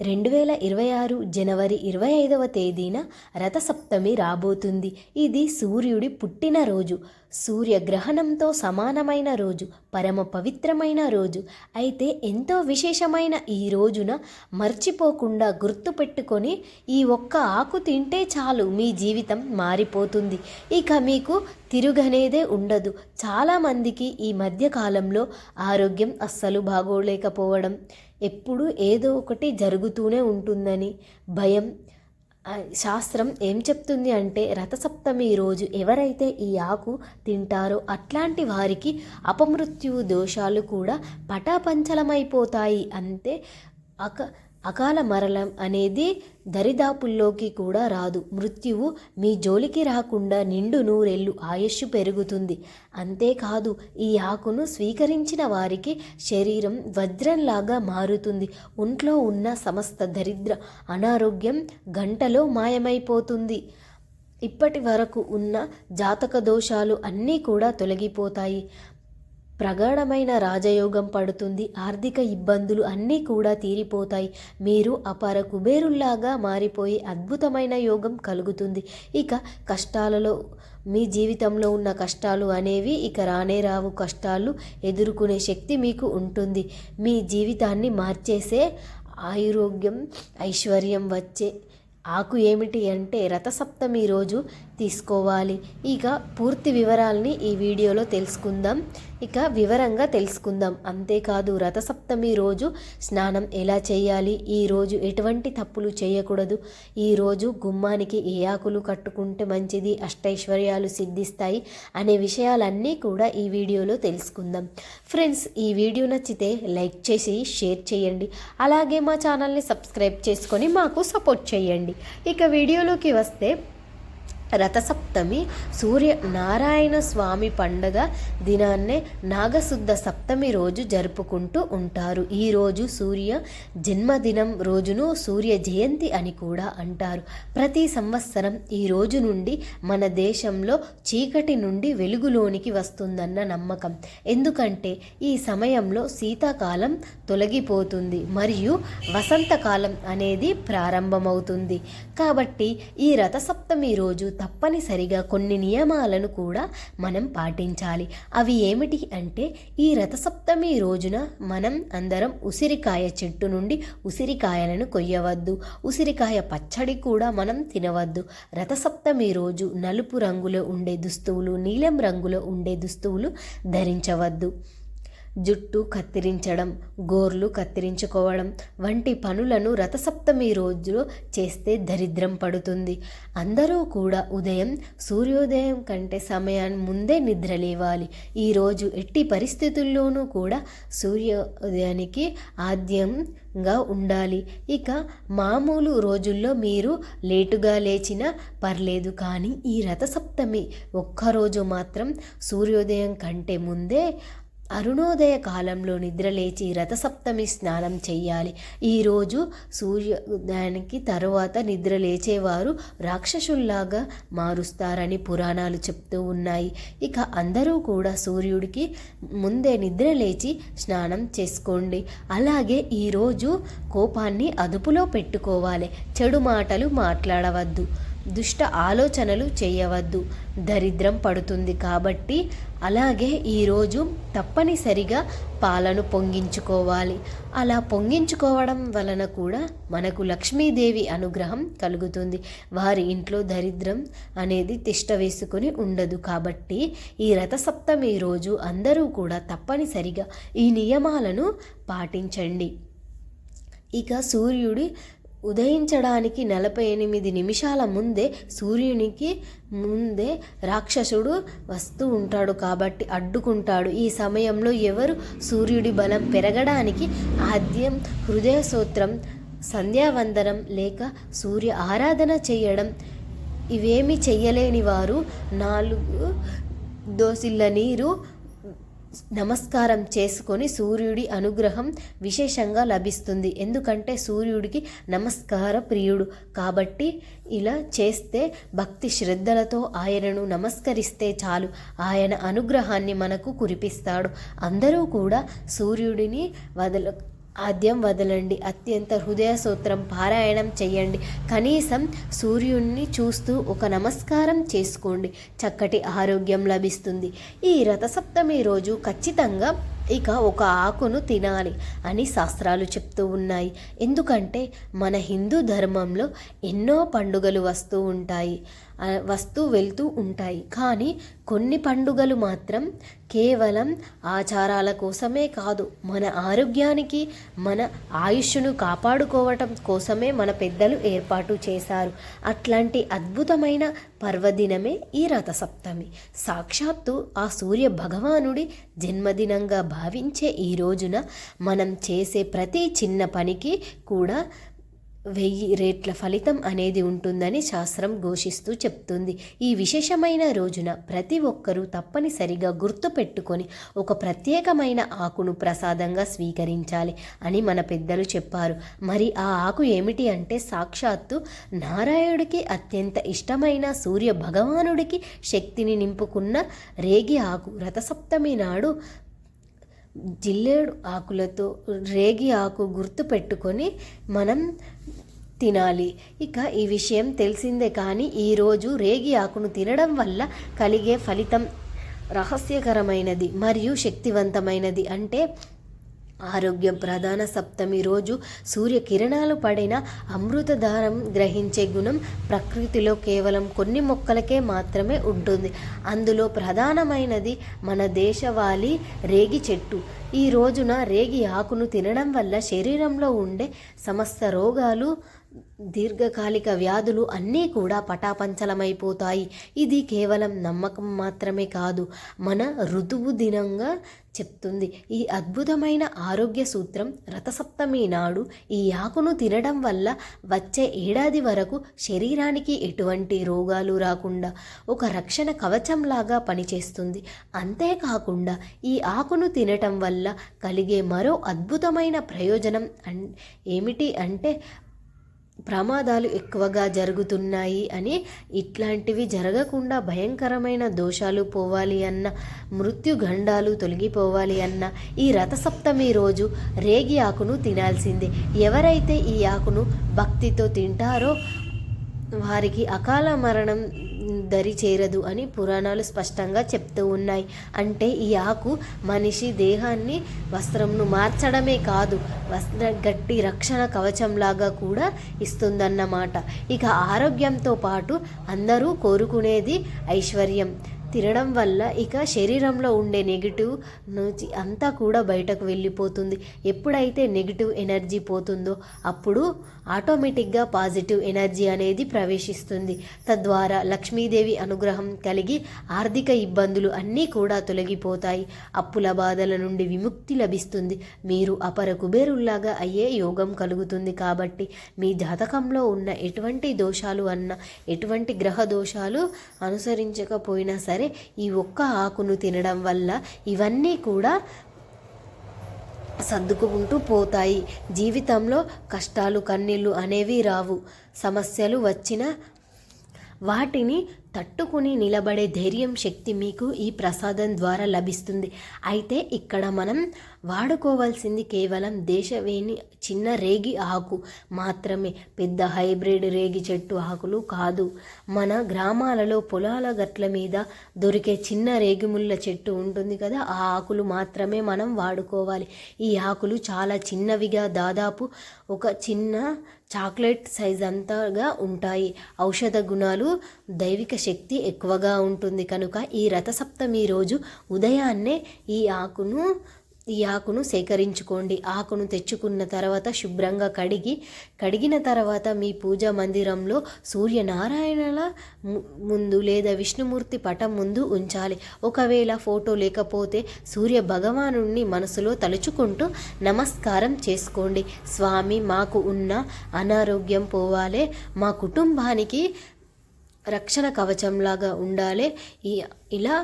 రెండు వేల ఇరవై ఆరు జనవరి ఇరవై ఐదవ తేదీన రథసప్తమి రాబోతుంది. ఇది సూర్యుడి పుట్టినరోజు సూర్యగ్రహణంతో సమానమైన రోజు. పరమ పవిత్రమైన రోజు. అయితే ఎంతో విశేషమైన ఈ రోజున మర్చిపోకుండా గుర్తుపెట్టుకొని ఈ ఒక్క ఆకు తింటే చాలు మీ జీవితం మారిపోతుంది. ఇక మీకు తిరుగనేదే ఉండదు. చాలామందికి ఈ మధ్యకాలంలో ఆరోగ్యం అస్సలు బాగోలేకపోవడం ఎప్పుడు ఏదో ఒకటి జరుగుతూనే ఉంటుందని. భయం. శాస్త్రం ఏం చెప్తుంది అంటే రథసప్తమి రోజు ఎవరైతే ఈ ఆకు తింటారో అట్లాంటి వారికి అపమృత్యువు దోషాలు కూడా పటాపంచలమైపోతాయి. అంతే. అక అకాల మరణం అనేది దరిదాపుల్లోకి కూడా రాదు. మృత్యువు మీ జోలికి రాకుండా నిండు నూరెళ్ళు ఆయుష్ పెరుగుతుంది. అంతేకాదు ఈ ఆకును స్వీకరించిన వారికి శరీరం వజ్రంలాగా మారుతుంది. ఒంట్లో ఉన్న సమస్త దరిద్ర అనారోగ్యం గంటలో మాయమైపోతుంది. ఇప్పటి వరకు ఉన్న జాతక దోషాలు అన్నీ కూడా తొలగిపోతాయి. ప్రగాఢమైన రాజయోగం పడుతుంది. ఆర్థిక ఇబ్బందులు అన్నీ కూడా తీరిపోతాయి. మీరు అపార కుబేరుల్లాగా మారిపోయి అద్భుతమైన యోగం కలుగుతుంది. ఇక కష్టాలలో మీ జీవితంలో ఉన్న కష్టాలు అనేవి ఇక రానే రావు. కష్టాలు ఎదుర్కొనే శక్తి మీకు ఉంటుంది. మీ జీవితాన్ని మార్చేసే ఆయురోగ్యం ఐశ్వర్యం వచ్చే ఆకు ఏమిటి అంటే రథసప్తమి రోజు తీసుకోవాలి. ఇక పూర్తి వివరాల్ని ఈ వీడియోలో తెలుసుకుందాం. ఇక వివరంగా తెలుసుకుందాం. అంతేకాదు రథసప్తమి రోజు స్నానం ఎలా చేయాలి? ఈ రోజు ఎటువంటి తప్పులు చేయకూడదు. ఈరోజు గుమ్మానికి ఏ ఆకులు కట్టుకుంటే మంచిది? అష్టైశ్వర్యాలు సిద్ధిస్తాయి అనే విషయాలన్నీ కూడా ఈ వీడియోలో తెలుసుకుందాం. ఫ్రెండ్స్ ఈ వీడియో నచ్చితే లైక్ చేసి షేర్ చేయండి. అలాగే మా ఛానల్ని సబ్స్క్రైబ్ చేసుకొని మాకు సపోర్ట్ చేయండి. ఇక వీడియోలోకి వస్తే రథసప్తమి సూర్య నారాయణ స్వామి పండగ దినాన్నే నాగశుద్ధ సప్తమి రోజు జరుపుకుంటూ ఉంటారు. ఈరోజు సూర్య జన్మదినం రోజును సూర్య జయంతి అని కూడా అంటారు. ప్రతి సంవత్సరం ఈ రోజు నుండి మన దేశంలో చీకటి నుండి వెలుగులోనికి వస్తుందన్న నమ్మకం. ఎందుకంటే ఈ సమయంలో శీతాకాలం తొలగిపోతుంది మరియు వసంతకాలం అనేది ప్రారంభమవుతుంది. కాబట్టి ఈ రథసప్తమి రోజు తప్పనిసరిగా కొన్ని నియమాలను కూడా మనం పాటించాలి. అవి ఏమిటి అంటే ఈ రథసప్తమి రోజున మనం అందరం ఉసిరికాయ చెట్టు నుండి ఉసిరికాయలను కొయ్యవద్దు. ఉసిరికాయ పచ్చడి కూడా మనం తినవద్దు. రథసప్తమి రోజు నలుపు రంగులో ఉండే దుస్తువులు నీలం రంగులో ఉండే దుస్తువులు ధరించవద్దు. జుట్టు కత్తిరించడం గోర్లు కత్తిరించుకోవడం వంటి పనులను రథసప్తమి రోజులో చేస్తే దరిద్రం పడుతుంది. అందరూ కూడా ఉదయం సూర్యోదయం కంటే సమయాన్ని ముందే నిద్ర లేవాలి. ఈరోజు ఎట్టి పరిస్థితుల్లోనూ కూడా సూర్యోదయానికి ఆద్యంగా ఉండాలి. ఇక మామూలు రోజుల్లో మీరు లేటుగా లేచినా పర్లేదు కానీ ఈ రథసప్తమి ఒక్కరోజు మాత్రం సూర్యోదయం కంటే ముందే అరుణోదయ కాలంలో నిద్రలేచి రథసప్తమి స్నానం చెయ్యాలి. ఈరోజు సూర్యోదయానికి తరువాత నిద్ర లేచేవారు రాక్షసుల్లాగా మారుస్తారని పురాణాలు చెప్తూ ఉన్నాయి. ఇక అందరూ కూడా సూర్యుడికి ముందే నిద్ర లేచి స్నానం చేసుకోండి. అలాగే ఈరోజు కోపాన్ని అదుపులో పెట్టుకోవాలి. చెడు మాటలు మాట్లాడవద్దు. దుష్ట ఆలోచనలు చేయవద్దు. దరిద్రం పడుతుంది కాబట్టి అలాగే ఈరోజు తప్పనిసరిగా పాలను పొంగించుకోవాలి. అలా పొంగించుకోవడం వలన కూడా మనకు లక్ష్మీదేవి అనుగ్రహం కలుగుతుంది. వారి ఇంట్లో దరిద్రం అనేది తిష్ట వేసుకొని ఉండదు కాబట్టి ఈ రథసప్తమి రోజు అందరూ కూడా తప్పనిసరిగా ఈ నియమాలను పాటించండి. ఇక సూర్యుడి ఉదయించడానికి నలభై ఎనిమిది నిమిషాల ముందే సూర్యునికి ముందే రాక్షసుడు వస్తూ ఉంటాడు కాబట్టి అడ్డుకుంటాడు. ఈ సమయంలో ఎవరు సూర్యుడి బలం పెరగడానికి ఆద్యం హృదయ సూత్రం సంధ్యావందనం లేక సూర్య ఆరాధన చేయడం ఇవేమి చెయ్యలేని వారు నాలుగు దోసిళ్ళ నీరు నమస్కారం చేసుకొని సూర్యుడి అనుగ్రహం విశేషంగా లభిస్తుంది. ఎందుకంటే సూర్యుడికి నమస్కార ప్రియుడు. కాబట్టి ఇలా చేస్తే భక్తి శ్రద్ధలతో ఆయనను నమస్కరిస్తే చాలు. ఆయన అనుగ్రహాన్ని మనకు కురిపిస్తాడు. అందరూ కూడా సూర్యుడిని వదల ఆద్యం వదలండి. అత్యంత హృదయ సూత్రం పారాయణం చేయండి కనీసం సూర్యుడిని చూస్తూ ఒక నమస్కారం చేసుకోండి. చక్కటి ఆరోగ్యం లభిస్తుంది. ఈ రథసప్తమి రోజు ఖచ్చితంగా ఇక ఒక ఆకును తినాలి అని శాస్త్రాలు చెప్తూ ఉన్నాయి. ఎందుకంటే మన హిందూ ధర్మంలో ఎన్నో పండుగలు వస్తూ ఉంటాయి. వస్తూ వెళ్తూ ఉంటాయి. కానీ కొన్ని పండుగలు మాత్రం కేవలం ఆచారాల కోసమే కాదు మన ఆరోగ్యానికి మన ఆయుష్ను కాపాడుకోవటం కోసమే మన పెద్దలు ఏర్పాటు చేశారు. అట్లాంటి అద్భుతమైన పర్వదినమే ఈ రథసప్తమి. సాక్షాత్తు ఆ సూర్య భగవానుడి జన్మదినంగా భావించే ఈ రోజున మనం చేసే ప్రతి చిన్న పనికి కూడా వెయ్యి రేట్ల ఫలితం అనేది ఉంటుందని శాస్త్రం ఘోషిస్తూ చెప్తుంది. ఈ విశేషమైన రోజున ప్రతి ఒక్కరూ తప్పనిసరిగా గుర్తుపెట్టుకొని ఒక ప్రత్యేకమైన ఆకును ప్రసాదంగా స్వీకరించాలి అని మన పెద్దలు చెప్పారు. మరి ఆ ఆకు ఏమిటి అంటే సాక్షాత్తు నారాయణుడికి అత్యంత ఇష్టమైన సూర్య భగవానుడికి శక్తిని నింపుకున్న రేగి ఆకు. రథసప్తమి నాడు జిల్లేడు ఆకులతో రేగి ఆకు గుర్తు పెట్టుకొని మనం తినాలి. ఇక ఈ విషయం తెలిసిందే కానీ ఈరోజు రేగి ఆకును తినడం వల్ల కలిగే ఫలితం రహస్యకరమైనది మరియు శక్తివంతమైనది. అంటే ఆరోగ్యం ప్రధాన సప్తమి రోజు సూర్యకిరణాలు పడిన అమృతధారం గ్రహించే గుణం ప్రకృతిలో కేవలం కొన్ని మొక్కలకే మాత్రమే ఉంటుంది. అందులో ప్రధానమైనది మన దేశవాళీ రేగి చెట్టు. ఈ రోజున రేగి ఆకును తినడం వల్ల శరీరంలో ఉండే సమస్త రోగాలు దీర్ఘకాలిక వ్యాధులు అన్నీ కూడా పటాపంచలమైపోతాయి. ఇది కేవలం నమ్మకం మాత్రమే కాదు మన ఋతువు దినంగా చెప్తుంది. ఈ అద్భుతమైన ఆరోగ్య సూత్రం రథసప్తమి నాడు ఈ ఆకును తినడం వల్ల వచ్చే ఏడాది వరకు శరీరానికి ఎటువంటి రోగాలు రాకుండా ఒక రక్షణ కవచంలాగా పనిచేస్తుంది. అంతేకాకుండా ఈ ఆకును తినటం వల్ల కలిగే మరో అద్భుతమైన ప్రయోజనం అన్ ఏమిటి అంటే ప్రమాదాలు ఎక్కువగా జరుగుతున్నాయి అని ఇట్లాంటివి జరగకుండా భయంకరమైన దోషాలు పోవాలి అన్న మృత్యుగండాలు తొలగిపోవాలి అన్న ఈ రథసప్తమి రోజు రేగి ఆకును తినాల్సిందే. ఎవరైతే ఈ ఆకును భక్తితో తింటారో వారికి అకాల మరణం దరి చేరదు అని పురాణాలు స్పష్టంగా చెప్తూ ఉన్నాయి. అంటే ఈ ఆకు మనిషి దేహాన్ని వస్త్రంను మార్చడమే కాదు వస్త్ర గట్టి రక్షణ కవచంలాగా కూడా ఇస్తుందన్నమాట. ఇక ఆరోగ్యంతో పాటు అందరూ కోరుకునేది ఐశ్వర్యం. తినడం వల్ల ఇక శరీరంలో ఉండే నెగిటివ్ నుంచి అంతా కూడా బయటకు వెళ్ళిపోతుంది. ఎప్పుడైతే నెగిటివ్ ఎనర్జీ పోతుందో అప్పుడు ఆటోమేటిక్గా పాజిటివ్ ఎనర్జీ అనేది ప్రవేశిస్తుంది. తద్వారా లక్ష్మీదేవి అనుగ్రహం కలిగి ఆర్థిక ఇబ్బందులు అన్నీ కూడా తొలగిపోతాయి. అప్పుల బాధల నుండి విముక్తి లభిస్తుంది. మీరు అపర కుబేరుల్లాగా అయ్యే యోగం కలుగుతుంది కాబట్టి మీ జాతకంలో ఉన్న ఎటువంటి దోషాలు అన్న ఎటువంటి గ్రహ దోషాలు అనుసరించకపోయినా సరే ఈ ఒక్క ఆకును తినడం వల్ల ఇవన్నీ కూడా సర్దుకుంటూ పోతాయి. జీవితంలో కష్టాలు కన్నీళ్ళు అనేవి రావు. సమస్యలు వచ్చిన వాటిని తట్టుకుని నిలబడే ధైర్యం శక్తి మీకు ఈ ప్రసాదం ద్వారా లభిస్తుంది. అయితే ఇక్కడ మనం వాడుకోవాల్సింది కేవలం దేశవేణి చిన్న రేగి ఆకు మాత్రమే. పెద్ద హైబ్రిడ్ రేగి చెట్టు ఆకులు కాదు. మన గ్రామాలలో పొలాల గట్ల మీద దొరికే చిన్న రేగిముళ్ళ చెట్టు ఉంటుంది కదా ఆ ఆకులు మాత్రమే మనం వాడుకోవాలి. ఈ ఆకులు చాలా చిన్నవిగా దాదాపు ఒక చిన్న చాక్లెట్ సైజ్ అంతగా ఉంటాయి. ఔషధ గుణాలు దైవిక శక్తి ఎక్కువగా ఉంటుంది. కనుక ఈ రథసప్తమి రోజు ఉదయాన్నే ఈ ఆకును ఈ ఆకును సేకరించుకోండి. ఆకును తెచ్చుకున్న తర్వాత శుభ్రంగా కడిగి కడిగిన తర్వాత మీ పూజా మందిరంలో సూర్యనారాయణల ము- ముందు లేదా విష్ణుమూర్తి పటం ముందు ఉంచాలి. ఒకవేళ ఫోటో లేకపోతే సూర్య భగవాను మనసులో తలుచుకుంటూ నమస్కారం చేసుకోండి. స్వామి మాకు ఉన్న అనారోగ్యం పోవాలే. మా కుటుంబానికి రక్షణ కవచంలాగా ఉండాలి. ఈ ఇలా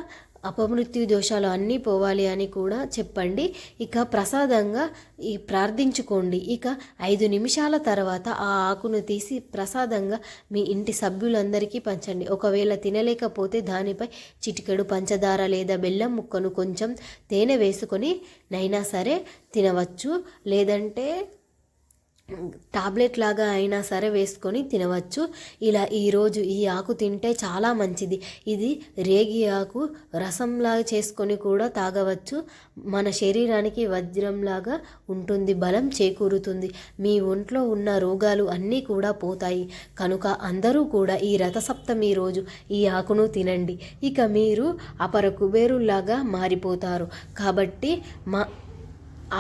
అపమృత్యు దోషాలు అన్నీ పోవాలి అని కూడా చెప్పండి. ఇక ప్రసాదంగా ఈ ప్రార్థించుకోండి. ఇక ఐదు నిమిషాల తర్వాత ఆ ఆకును తీసి ప్రసాదంగా మీ ఇంటి సభ్యులందరికీ పంచండి. ఒకవేళ తినలేకపోతే దానిపై చిటికెడు పంచదార లేదా బెల్లం ముక్కను కొంచెం తేనె వేసుకొని నైనా సరే తినవచ్చు. లేదంటే టాబ్లెట్ లాగా అయినా సరే వేసుకొని తినవచ్చు. ఇలా ఈరోజు ఈ ఆకు తింటే చాలా మంచిది. ఇది రేగి ఆకు రసంలాగా చేసుకొని కూడా తాగవచ్చు. మన శరీరానికి వజ్రంలాగా ఉంటుంది బలం చేకూరుతుంది. మీ ఒంట్లో ఉన్న రోగాలు అన్నీ కూడా పోతాయి. కనుక అందరూ కూడా ఈ రథసప్తమి రోజు ఈ ఆకును తినండి. ఇక మీరు అపర కుబేరులాగా మారిపోతారు. కాబట్టి మా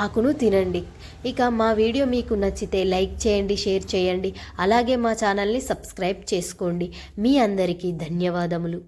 ఆకును తినండి. ఇక మా వీడియో మీకు నచ్చితే లైక్ చేయండి షేర్ చేయండి. అలాగే మా ఛానల్ని సబ్స్క్రైబ్ చేసుకోండి. మీ అందరికీ ధన్యవాదములు.